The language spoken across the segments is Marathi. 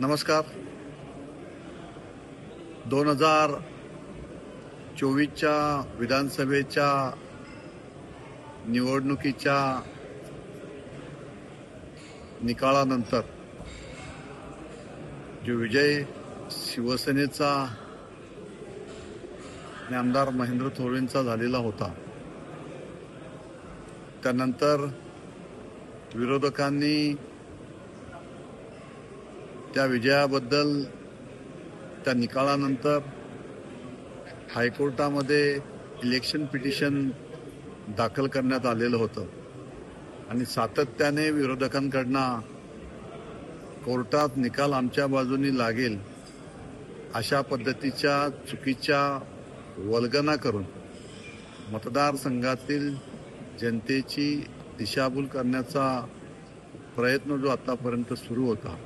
नमस्कार. दोन हजार चोवीसच्या विधानसभेच्या निवडणुकीच्या निकालानंतर जो विजय शिवसेनेचा आणि आमदार महेंद्र थोरेंचा झालेला होता त्यानंतर विरोधकांनी त्या विजयाबद्दल त्या निकालानंतर हायकोर्टामध्ये इलेक्शन पिटिशन दाखल करण्यात आलेलं होतं. आणि सातत्याने विरोधकांकडनं कोर्टात निकाल आमच्या बाजूनी लागेल अशा पद्धतीच्या चुकीच्या वल्गना करून मतदारसंघातील जनतेची दिशाभूल करण्याचा प्रयत्न जो आतापर्यंत सुरू होता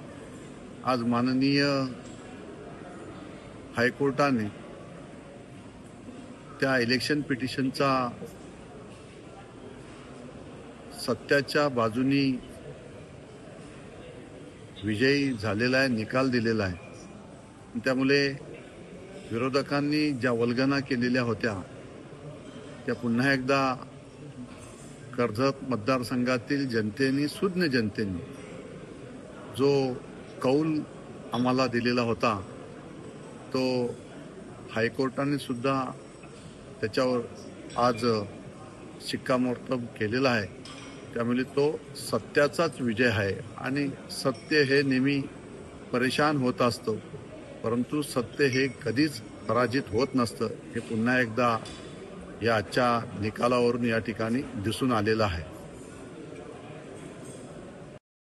आज माननीय हायकोर्टाने त्या इलेक्शन पिटिशनचा सत्याच्या बाजूनी विजयी झालेला आहे निकाल दिलेला आहे. त्यामुळे विरोधकांनी ज्या वल्गना केलेल्या होत्या त्या पुन्हा एकदा कर्जत मतदारसंघातील जनतेने सुज्ञ जनतेने जो कौल आम्हाला दिलेला होता. तो हायकोर्टाने सुद्धा त्याच्यावर आज शिक्कामोर्तब केलेला आहे. त्यामुळे तो सत्याचाच विजय आहे. आणि सत्य हे नेहमी परेशान होत असतं. परंतु सत्य हे कधीच पराजित होत नसतं. हे पुन्हा एकदा या आजच्या निकालावरून या ठिकाणी दिसून आलेलं आहे.